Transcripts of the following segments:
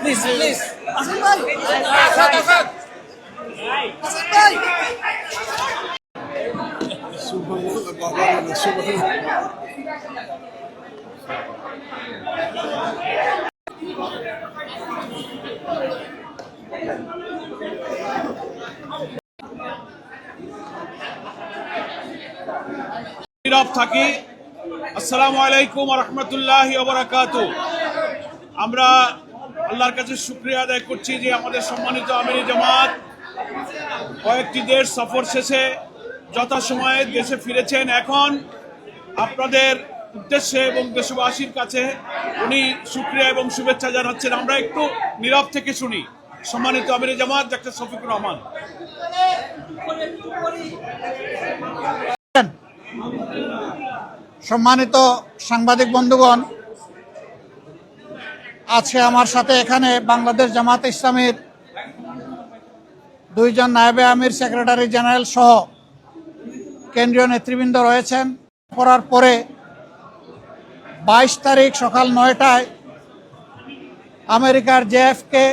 Please please আসেন ভাই আসেন ভাই নীরব থাকি আসসালামু আলাইকুম রহমতুল্লাহ ওবরাকাত আমরা আল্লাহর কাছে শুক্রিয়া আদায় করছি যে আমাদের সম্মানিত আমিরি জামাত কয়েকটি দেশ সফর শেষে যথাসময়ে দেশে ফিরেছেন। এখন আপনাদের উদ্দেশ্যে এবং দেশবাসীর কাছে উনি শুক্রিয়া এবং শুভেচ্ছা জানাচ্ছেন। আমরা একটু নীরব থেকে শুনি। সম্মানিত আমিরি জামাত, ডাক্তার শফিকুর রহমান। সম্মানিত সাংবাদিক বন্ধুগণ আছে আমার সাথে এখানে বাংলাদেশ জামাত ইসলামীর দুইজন নায়েবে আমির, সেক্রেটারি জেনারেল সহ কেন্দ্রীয় নেতৃবৃন্দ রয়েছেন। করার পরে বাইশ তারিখ সকাল নয়টায় আমেরিকার জেএফকে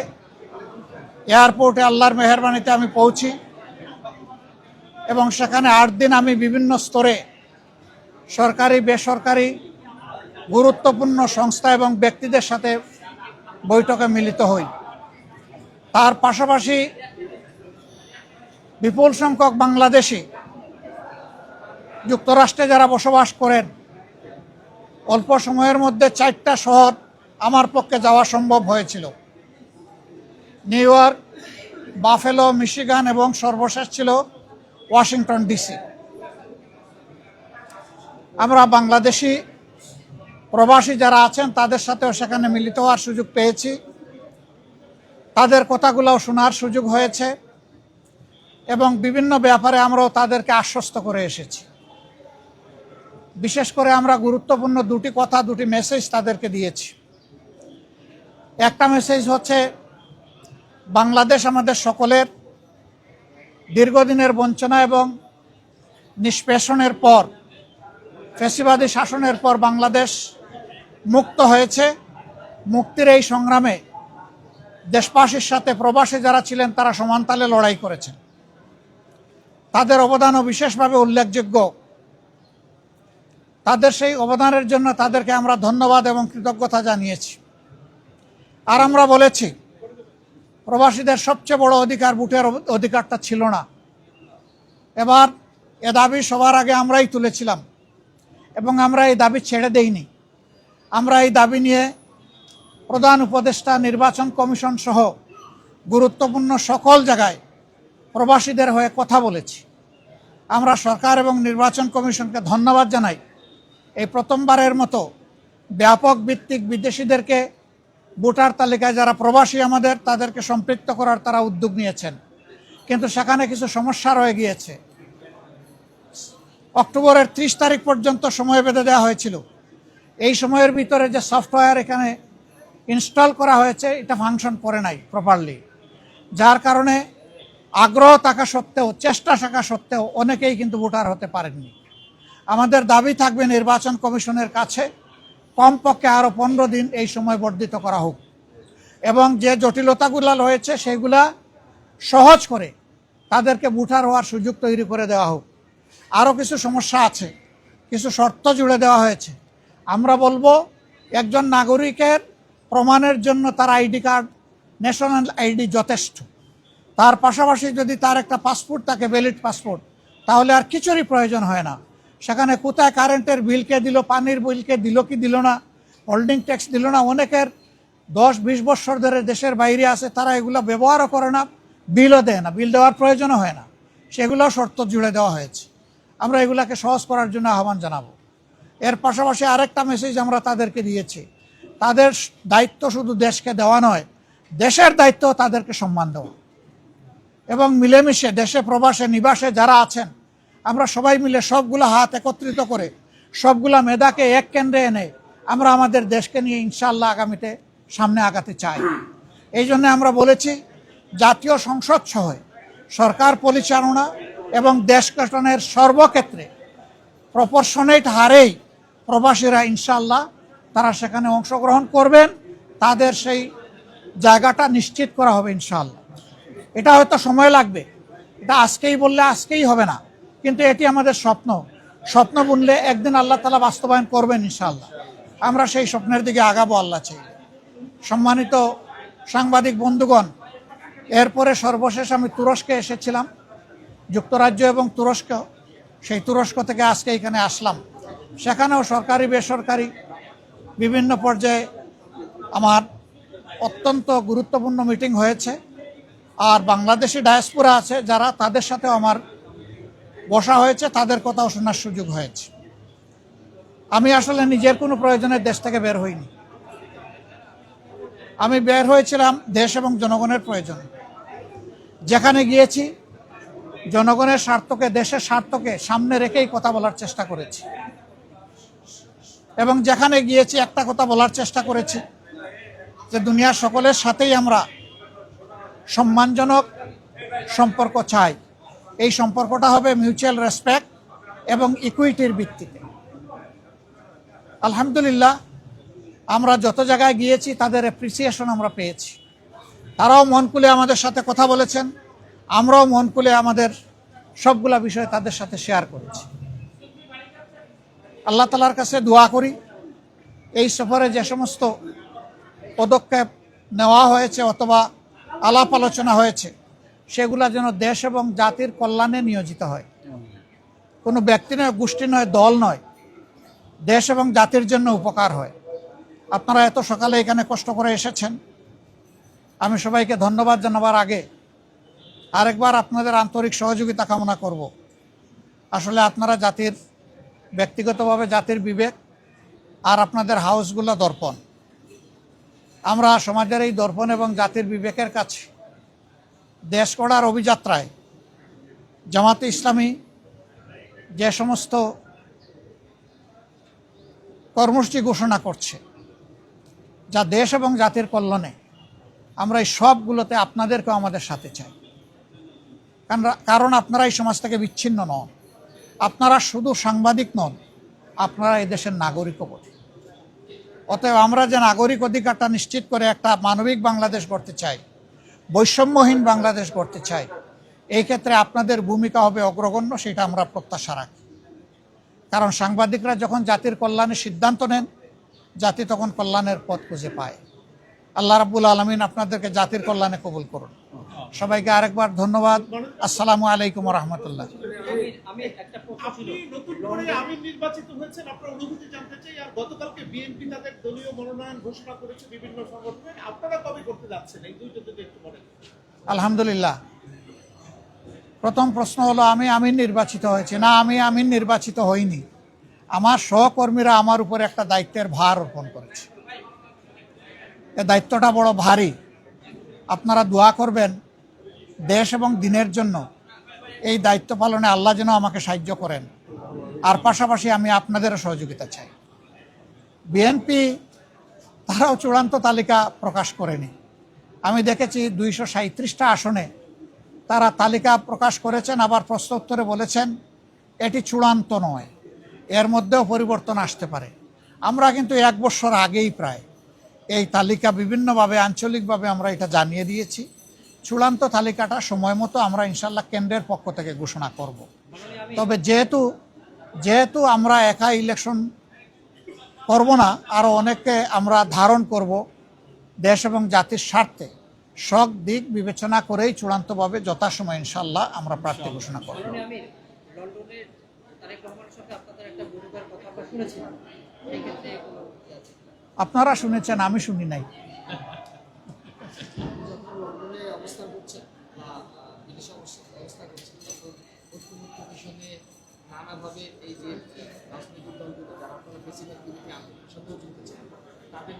এয়ারপোর্টে আল্লাহর মেহরবানিতে আমি পৌঁছি এবং সেখানে আট দিন আমি বিভিন্ন স্তরে সরকারি, বেসরকারি গুরুত্বপূর্ণ সংস্থা এবং ব্যক্তিদের সাথে বৈঠকে মিলিত হই। তার পাশাপাশি বিপুল সংখ্যক বাংলাদেশি যুক্তরাষ্ট্রে যারা বসবাস করেন, অল্প সময়ের মধ্যে চারটা শহর আমার পক্ষে যাওয়া সম্ভব হয়েছিল। নিউ ইয়র্ক, বাফেলো, মিশিগান এবং সর্বশেষ ছিল ওয়াশিংটন ডিসি। আমরা বাংলাদেশি প্রবাসী যারা আছেন, তাদের সাথেও সেখানে মিলিত হওয়ার সুযোগ পেয়েছি। তাদের কথাগুলোও শোনার সুযোগ হয়েছে এবং বিভিন্ন ব্যাপারে আমরাও তাদেরকে আশ্বস্ত করে এসেছি। বিশেষ করে আমরা গুরুত্বপূর্ণ দুটি কথা, দুটি মেসেজ তাদেরকে দিয়েছি। একটা মেসেজ হচ্ছে, বাংলাদেশ আমাদের সকলের দীর্ঘদিনের বঞ্চনা এবং নিষ্পেষণের পর, ফেসিবাদী শাসনের পর বাংলাদেশ মুক্ত হয়েছে। মুক্তির এই সংগ্রামে দেশবাসীর সাথে প্রবাসী যারা ছিলেন, তারা সমানতালে লড়াই করেছেন। তাদের অবদানও বিশেষভাবে উল্লেখযোগ্য। তাদের সেই অবদানের জন্য তাদেরকে আমরা ধন্যবাদ এবং কৃতজ্ঞতা জানিয়েছি। আর আমরা বলেছি, প্রবাসীদের সবচেয়ে বড় অধিকার, ভোটের অধিকারটা ছিল না। এবার এ দাবি সবার আগে আমরাই তুলেছিলাম এবং আমরা এই দাবি ছেড়ে দেইনি। আমরা এই দাবি নিয়ে প্রধান উপদেষ্টা, নির্বাচন কমিশন সহ গুরুত্বপূর্ণ সকল জায়গায় প্রবাসীদের হয়ে কথা বলেছি। আমরা সরকার এবং নির্বাচন কমিশনকে ধন্যবাদ জানাই। এই প্রথমবারের মতো ব্যাপক ভিত্তিক বিদেশিদেরকে ভোটার তালিকায় যারা প্রবাসী আমাদের, তাদেরকে সম্পৃক্ত করার তারা উদ্যোগ নিয়েছেন। কিন্তু সেখানে কিছু সমস্যা রয়ে গিয়েছে। অক্টোবরের ত্রিশ তারিখ পর্যন্ত সময় বেঁধে দেওয়া হয়েছিল। এই সময়ের ভিতরে যে সফটওয়্যার এখানে ইনস্টল করা হয়েছে, এটা ফাংশন করে নাই প্রপারলি যার কারণে আগ্রহ থাকা সত্ত্বেও, চেষ্টা থাকা সত্ত্বেও অনেকেই কিন্তু ভোটার হতে পারেননি। আমাদের দাবি থাকবে নির্বাচন কমিশনের কাছে কমপক্ষে আরও পনেরো দিন এই সময় বর্ধিত করা হোক। এবং যে জটিলতাগুলো রয়েছে, সেগুলা সহজ করে তাদেরকে ভোটার হওয়ার সুযোগ তৈরি করে দেওয়া হোক। আরও কিছু সমস্যা আছে, কিছু শর্ত জুড়ে দেওয়া হয়েছে। আমরা বলব একজন নাগরিকের প্রমাণের জন্য তার আইডি কার্ড ন্যাশনাল আইডি যথেষ্ট। তার পাশাপাশি যদি তার একটা পাসপোর্ট থাকে ভ্যালিড পাসপোর্ট, তাহলে আর কিছুরই প্রয়োজন হয় না। সেখানে কোথায় কারেন্টের বিলকে দিল, পানির বিলকে দিল, কি দিল না হোল্ডিং ট্যাক্স দিল না, অনেকের দশ, বিশ বছর ধরে দেশের বাইরে আছে, তারা এগুলো ব্যবহারও করে না, বিলও দেয় না, বিল দেওয়ার প্রয়োজনও হয় না। সেগুলো শর্ত জুড়ে দেওয়া হয়েছে। আমরা এগুলাকে সহজ করার জন্য আহ্বান জানাব। এর পাশাপাশি আরেকটা মেসেজ আমরা তাদেরকে দিয়েছি। তাদের দায়িত্ব শুধু দেশকে দেওয়া নয়, দেশের দায়িত্ব তাদেরকে সম্মান দেওয়া। এবং মিলেমিশে দেশে প্রবাসে নিবাসে যারা আছেন, আমরা সবাই মিলে সবগুলো হাত একত্রিত করে, সবগুলা মেধাকে এক কেন্দ্রে এনে আমরা আমাদের দেশকে নিয়ে ইনশাল্লাহ আগামীতে সামনে আগাতে চাই। এই জন্য আমরা বলেছি, জাতীয় সংসদ সহ সরকার পরিচালনা এবং দেশ গঠনের সর্বক্ষেত্রে প্রপোর্শনেট হারেই প্রবাসীরা ইনশাল্লাহ তারা সেখানে অংশগ্রহণ করবেন, তাদের সেই জায়গাটা নিশ্চিত করা হবে ইনশাল্লাহ এটা হয়তো সময় লাগবে। এটা আজকেই বললে আজকেই হবে না, কিন্তু এটি আমাদের স্বপ্ন। স্বপ্ন বুনলে একদিন আল্লাহ তালা বাস্তবায়ন করবেন ইনশাল্লাহ আমরা সেই স্বপ্নের দিকে আগাবো আল্লাহ চাই। সম্মানিত সাংবাদিক বন্ধুগণ, এরপরে সর্বশেষ আমি তুরস্কে এসেছিলাম, যুক্তরাজ্য এবং তুরস্ক, সেই তুরস্ক থেকে আজকে এখানে আসলাম। সেখানেও সরকারি, বেসরকারি বিভিন্ন পর্যায়ে আমার অত্যন্ত গুরুত্বপূর্ণ মিটিং হয়েছে। আর বাংলাদেশি ডায়াসপুরা আছে, যারা তাদের সাথে আমার বসা হয়েছে, তাদের কথাও শোনার সুযোগ হয়েছে। আমি আসলে নিজের কোনো প্রয়োজনে দেশ থেকে বের হইনি। আমি বের হয়েছিলাম দেশ এবং জনগণের প্রয়োজন। যেখানে গিয়েছি, জনগণের স্বার্থকে, দেশের স্বার্থকে সামনে রেখেই কথা বলার চেষ্টা করেছি। এবং যেখানে গিয়েছি একটা কথা বলার চেষ্টা করেছি যে দুনিয়ার সকলের সাথেই আমরা সম্মানজনক সম্পর্ক চাই। এই সম্পর্কটা হবে মিউচুয়াল রেসপেক্ট এবং ইকুইটির ভিত্তিতে। আলহামদুলিল্লাহ, আমরা যত জায়গায় গিয়েছি তাদের অ্যাপ্রিসিয়েশন আমরা পেয়েছি। তারাও মন খুলে আমাদের সাথে কথা বলেছেন। আমরাও মন খুলে আমাদের সবগুলা বিষয় তাদের সাথে শেয়ার করেছি। আল্লাহ তালার কাছে দোয়া করি। এই সফরে যে সমস্ত পদক্ষেপ নেওয়া হয়েছে অথবা আলাপ আলোচনা হয়েছে, সেগুলা যেন দেশ এবং জাতির কল্যাণে নিয়োজিত হয়। কোনো ব্যক্তি নয়, গোষ্ঠী নয়, দল নয়, দেশ এবং জাতির জন্য উপকার হয়। আপনারা এত সকালে এখানে কষ্ট করে এসেছেন। আমি সবাইকে ধন্যবাদ জানাবার আগে আরেকবার আপনাদের আন্তরিক সহযোগিতা কামনা করব। আসলে আপনারা জাতির ব্যক্তিগতভাবে জাতির বিবেক আর আপনাদের হাউসগুলো দর্পণ। আমরা সমাজের এই দর্পণ এবং জাতির বিবেকের কাছে দেশ গড়ার অভিযাত্রায় জামাতে ইসলামী যে সমস্ত কর্মসূচি ঘোষণা করছে, যা দেশ এবং জাতির কল্যাণে আমরা এই সবগুলোতে আপনাদেরকেও আমাদের সাথে চাই। কারণ আপনারা এই সমাজ থেকে বিচ্ছিন্ন নন। আপনারা শুধু সাংবাদিক নন, আপনারা এই দেশের নাগরিকও বটে। অতএব আমরা যে নাগরিক অধিকারটা নিশ্চিত করে একটা মানবিক বাংলাদেশ গড়তে চাই, বৈষম্যহীন বাংলাদেশ গড়তে চাই, এই ক্ষেত্রে আপনাদের ভূমিকা হবে অগ্রগণ্য, সেটা আমরা প্রত্যাশা রাখি। কারণ সাংবাদিকরা যখন জাতির কল্যাণে সিদ্ধান্ত নেন, জাতি তখন কল্যাণের পথ খুঁজে পায়। আল্লাহ রাব্বুল আলমিন আপনাদেরকে জাতির কল্যাণে কবুল করুন। সবাইকে আরেকবার ধন্যবাদ। আসসালামু আলাইকুম রহমতুল্লাহ। আপনি নতুন করে আমির নির্বাচিত হয়েছেন আপনার অনুভূতি জানতে চাই আর গতকালকে বিএনপি তাদের দলীয় মনোনয়ন ঘোষণা করেছে বিভিন্ন সংগঠনে। আপনারা কবে করতে যাচ্ছেন? এই দুইটা যদি একটু বলেন। আলহামদুলিল্লাহ। প্রথম প্রশ্ন হলো আমি আমিন নির্বাচিত হয়েছি? না আমি আমিন নির্বাচিত হইনি। আমার সহকর্মীরা আমার উপরে একটা দায়িত্বের ভার অর্পণ করেছে। এ দায়িত্বটা বড় ভারী। আপনারা দোয়া করবেন দেশ এবং দিনের জন্য এই দায়িত্ব পালনে আল্লাহ যেন আমাকে সাহায্য করেন। আর পাশাপাশি আমি আপনাদেরও সহযোগিতা চাই। বিএনপি তারাও চূড়ান্ত তালিকা প্রকাশ করেনি। আমি দেখেছি দুইশো সাঁত্রিশটা আসনে তারা তালিকা প্রকাশ করেছেন, আবার প্রশ্নোত্তরে বলেছেন, এটি চূড়ান্ত নয়, এর মধ্যেও পরিবর্তন আসতে পারে। আমরা কিন্তু এক বছর আগেই প্রায় এই তালিকা বিভিন্নভাবে, আঞ্চলিকভাবে আমরা এটা জানিয়ে দিয়েছি। চূড়ান্ত তালিকাটা সময় মতো আমরা ইনশাল্লাহ কেন্দ্রের পক্ষ থেকে ঘোষণা করব। তবে যেহেতু যেহেতু আমরা একা ইলেকশন করব না আরও অনেককে আমরা ধারণ করব দেশ এবং জাতির স্বার্থে সব দিক বিবেচনা করেই চূড়ান্তভাবে যথাসময় ইনশাল্লাহ আমরা প্রার্থী ঘোষণা করব। মাননীয় আমির লন্ডনের তারেক রহমানের সঙ্গে আপনাদের একটা বৈঠকের কথা আমরা শুনেছিলাম। এই ক্ষেত্রে কোনো ই আছে? আপনারা শুনেছেন আমি শুনি নাই। অবস্থান করছে, বা বিদেশে অবস্থা- অবস্থা করছেন তখন ঐক্যমুক্ত মিশনে নানাভাবে এই যে রাজনৈতিক দলগুলো, যারা আপনারা বেশিরভাগ বিরোধী আন্দোলনের ছিলেন তাদের